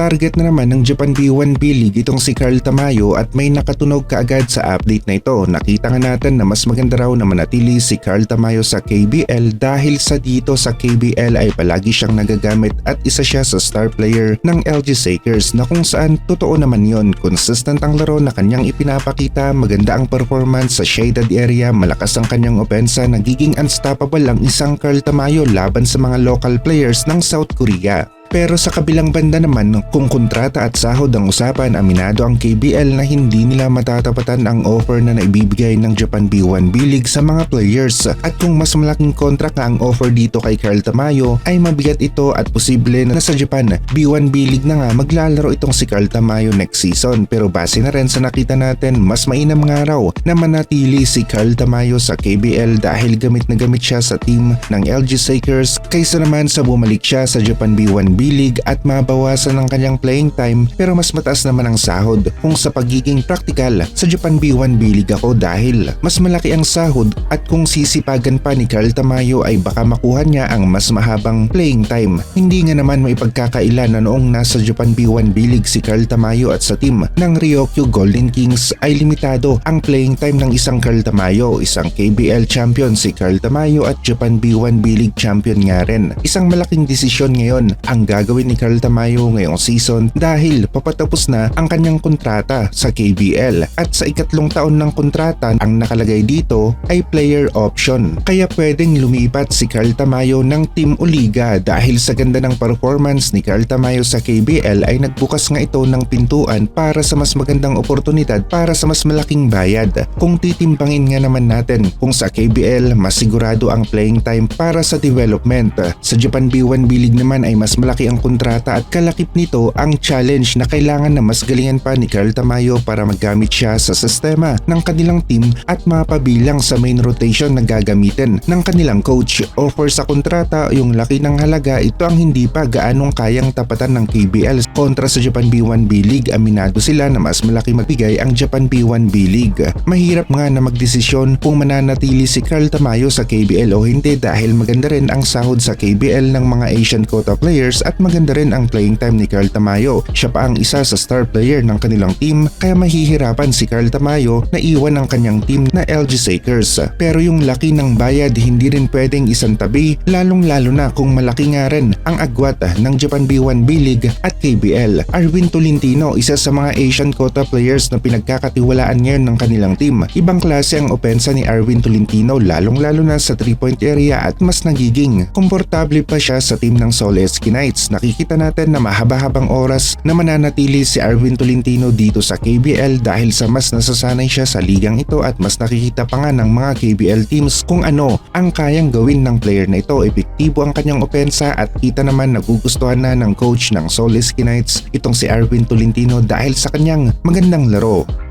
target na naman ng Japan B1 B-League itong si Carl Tamayo at may nakatunog kaagad sa update na ito. Nakita nga natin na mas maganda raw na manatili si Carl Tamayo sa KBL dahil sa dito sa KBL ay palagi siyang nagagamit at isa siya sa star player ng LG Sakers na kung saan totoo naman yon. Consistent ang laro na kanyang ipinapakita, maganda ang performance sa shaded area, malakas ang kanyang opensa, nagiging unstoppable ang isang Carl Tamayo laban sa mga local players ng South Korea. Pero sa kabilang banda naman, kung kontrata at sahod ang usapan, aminado ang KBL na hindi nila matatapatan ang offer na naibibigay ng Japan B1 B-League sa mga players. At kung mas malaking nga ang offer dito kay Carl Tamayo, ay mabigat ito at posible na sa Japan B1 B-League na nga maglalaro itong si Carl Tamayo next season. Pero base na rin sa nakita natin, mas mainam nga raw na manatili si Carl Tamayo sa KBL dahil gamit na gamit siya sa team ng LG Sakers kaysa naman sa bumalik siya sa Japan B1 B-League at mabawasan ang kanyang playing time pero mas mataas naman ang sahod kung sa pagiging praktikal sa Japan B1 B-League ako dahil mas malaki ang sahod at kung sisipagan pa ni Carl Tamayo ay baka makuha niya ang mas mahabang playing time. Hindi nga naman maipagkakaila na noong nasa Japan B1 B-League si Carl Tamayo at sa team ng Ryokyu Golden Kings ay limitado ang playing time ng isang Carl Tamayo, isang KBL champion si Carl Tamayo at Japan B1 B-League champion nga rin. Isang malaking desisyon ngayon ang gagawin ni Carl Tamayo ngayong season dahil papatapos na ang kanyang kontrata sa KBL at sa ikatlong taon ng kontrata ang nakalagay dito ay player option. Kaya pwedeng lumipat si Carl Tamayo ng Team Uliga dahil sa ganda ng performance ni Carl Tamayo sa KBL ay nagbukas nga ito ng pintuan para sa mas magandang oportunidad para sa mas malaking bayad. Kung titimbangin nga naman natin kung sa KBL mas sigurado ang playing time para sa development. Sa Japan B1 B-League naman ay mas malaki ang kontrata at kalakip nito ang challenge na kailangan na mas galingan pa ni Carl Tamayo para maggamit siya sa sistema ng kanilang team at mapabilang sa main rotation na gagamitin ng kanilang coach. Offer sa kontrata yung laki ng halaga ito ang hindi pa gaanong kayang tapatan ng KBL kontra sa Japan B1 B-League aminado sila na mas malaki magbigay ang Japan B1 B-League. Mahirap nga na magdesisyon kung mananatili si Carl Tamayo sa KBL o hindi dahil maganda rin ang sahod sa KBL ng mga Asian quota players maganda rin ang playing time ni Carl Tamayo. Siya pa ang isa sa star player ng kanilang team kaya mahihirapan si Carl Tamayo na iwan ang kanyang team na LG Sakers. Pero yung laki ng bayad hindi rin pwedeng isang tabi lalong lalo na kung malaki nga rin ang agwat ng Japan B1 B-League at KBL. Arwin Tolentino isa sa mga Asian quota players na pinagkakatiwalaan ngayon ng kanilang team. Ibang klase ang opensa ni Arwin Tolentino lalong lalo na sa 3-point area at mas nagiging komportable pa siya sa team ng Seoul SK Knights. Nakikita natin na mahaba-habang oras na mananatili si Arwin Tolentino dito sa KBL dahil sa mas nasasanay siya sa ligang ito at mas nakikita pa nga ng mga KBL teams kung ano ang kayang gawin ng player na ito. Epektibo ang kanyang opensa at kita naman nagugustuhan na ng coach ng SK Knights itong si Arwin Tolentino dahil sa kanyang magandang laro.